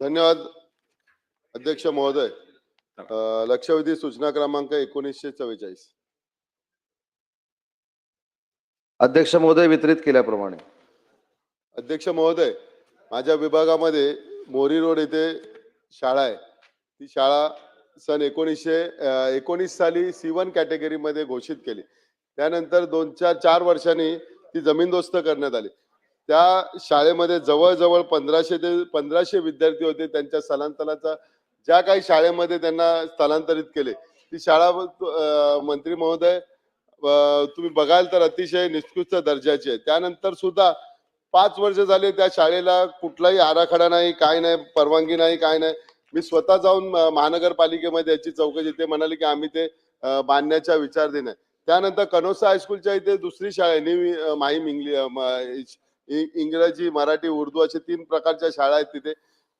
धन्यवाद अध्यक्ष महोदय. लक्षवेधी सूचना क्रमांक एकोणीसशे चव्वेचाळीस. अध्यक्ष महोदय वितरित केल्याप्रमाणे. अध्यक्ष महोदय माझ्या विभागामध्ये मोरी रोड येथे शाळा आहे. ती शाळा सन एकोणीसशे एकोणीस साली सी वन कॅटेगरीमध्ये घोषित केली. त्यानंतर दोन चार चार वर्षांनी ती जमीनदोस्त करण्यात आली. त्या शाळेमध्ये जवळजवळ पंधराशे ते पंधराशे विद्यार्थी होते. त्यांच्या स्थलांतराचा ज्या काही शाळेमध्ये त्यांना स्थलांतरित केले. ती शाळा मंत्री महोदय तुम्ही बघाल तर अतिशय निष्कृष्ट दर्जाची आहे. त्यानंतर सुद्धा पाच वर्ष झाले त्या शाळेला कुठलाही आराखडा नाही काय नाही परवानगी नाही काय नाही. मी स्वतः जाऊन महानगरपालिकेमध्ये याची चौकशी ते म्हणाले की आम्ही ते बांधण्याचा विचार देणार त्यानंतर कनोसा हायस्कूलच्या इथे दुसरी शाळा आहे न्यू माहीम इंग्लिश इंग्रजी मराठी उर्दू असे तीन प्रकारच्या शाळा आहेत तिथे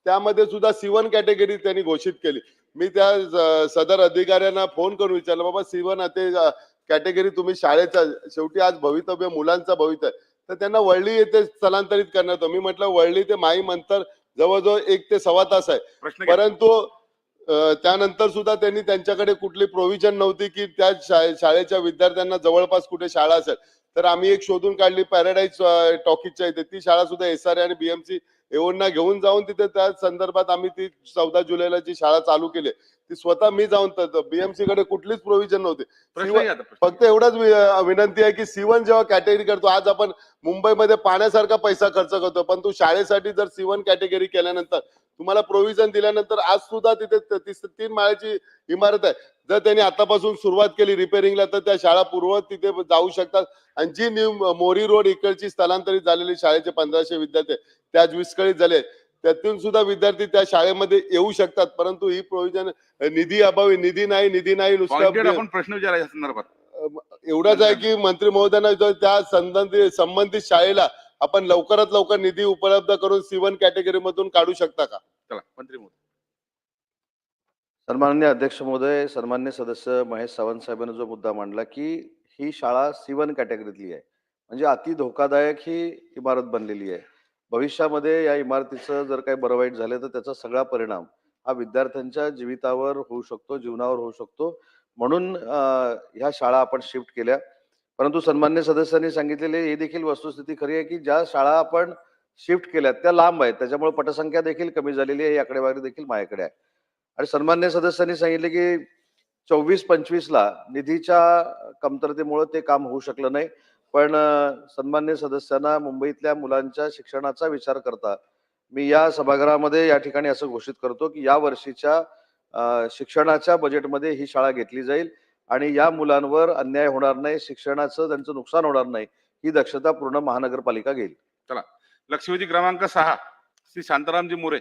त्यामध्ये सुद्धा सिवन कॅटेगरी त्यांनी घोषित केली मी त्या सदर अधिकाऱ्यांना फोन करून विचारलं बाबा सिवन ते कॅटेगरी तुम्ही शाळेचा शेवटी आज भवितव्य मुलांचा भवितव्य आहे. तर त्यांना वळली येथे स्थलांतरित करण्यात. मी म्हटलं वळली ते माहीम अंतर जवळजवळ एक ते सव्वा तास आहे. परंतु त्यानंतर सुद्धा त्यांनी त्यांच्याकडे कुठली प्रोव्हिजन नव्हती की त्या शाळे- शाळेच्या विद्यार्थ्यांना जवळपास कुठे शाळा असेल तर आम्ही एक शोधून काढली पॅराडाईज टॉकीजच्या इथे. ती शाळा सुद्धा एस आर आणि बीएमसी एवढना घेऊन जाऊन तिथे त्या संदर्भात आम्ही ती चौदा जुलैला जी शाळा चालू केली ती स्वतः मी जाऊन बीएमसी कडे कुठलीच प्रोव्हिजन नव्हती. फक्त एवढाच विनंती आहे की सीवन जेव्हा कॅटेगरी करतो आज आपण मुंबईमध्ये पाण्यासारखा पैसा खर्च करतो पण तू शाळेसाठी जर सीवन कॅटेगरी केल्यानंतर तुम्हाला प्रोव्हिजन दिल्यानंतर आज सुद्धा तिथे तीन माळ्याची इमारत आहे. जर त्यांनी आतापासून सुरुवात केली रिपेअरिंगला तर त्या शाळा पूर्ववत तिथे जाऊ शकतात. आणि जी न्यू मोरी रोड इकडची स्थलांतरित झालेली शाळेचे पंधराशे विद्यार्थी आहेत, त्या आज विस्कळीत झाले त्यातून सुद्धा विद्यार्थी त्या शाळेमध्ये येऊ शकतात. परंतु ही प्रोव्हिजन निधी अभावी निधी नाही निधी नाही नुसतं आपण प्रश्न विचारायच्या संदर्भात. एवढंच आहे की मंत्री महोदयांना जो त्या संबंधित संबंधित शाळेला आपण लवकरात लवकर निधी उपलब्ध करून सीवन कॅटेगरी मधून काढू शकता का? चला मंत्री महोदय. सन्माननीय अध्यक्ष महोदय सन्मान्य सदस्य महेश सावंत साहेबांनी जो मुद्दा मांडला की ही शाळा सी वन कॅटेगरीतली आहे. म्हणजे अति धोकादायक ही इमारत बनलेली आहे. भविष्यामध्ये या इमारतीचं जर काही बरं वाईट झालं तर त्याचा सगळा परिणाम हा विद्यार्थ्यांच्या जीवितावर होऊ शकतो जीवनावर होऊ शकतो. म्हणून ह्या शाळा आपण शिफ्ट केल्या. परंतु सन्मान्य सदस्यांनी सांगितलेले हे देखील वस्तुस्थिती खरी आहे की ज्या शाळा आपण शिफ्ट केल्या त्या लांब आहेत. त्याच्यामुळे पटसंख्या देखील कमी झालेली आहे ही आकडेवारी देखील माझ्याकडे आहे. आणि सन्मान्य सदस्यांनी सांगितले की चोवीस पंचवीसला निधीच्या कमतरतेमुळे ते काम होऊ शकलं नाही. पण सन्मान्य सदस्यांना मुंबईतल्या मुलांच्या शिक्षणाचा विचार करता मी या सभागृहामध्ये या ठिकाणी असं घोषित करतो की या वर्षीच्या शिक्षणाच्या बजेटमध्ये ही शाळा घेतली जाईल आणि या मुलांवर अन्याय होणार नाही शिक्षणाचं त्यांचं नुकसान होणार नाही ही दक्षता पूर्ण महानगरपालिका घेईल. चला. लक्ष्मीजी क्रमांक सहा श्री शांतारामजी मोरे.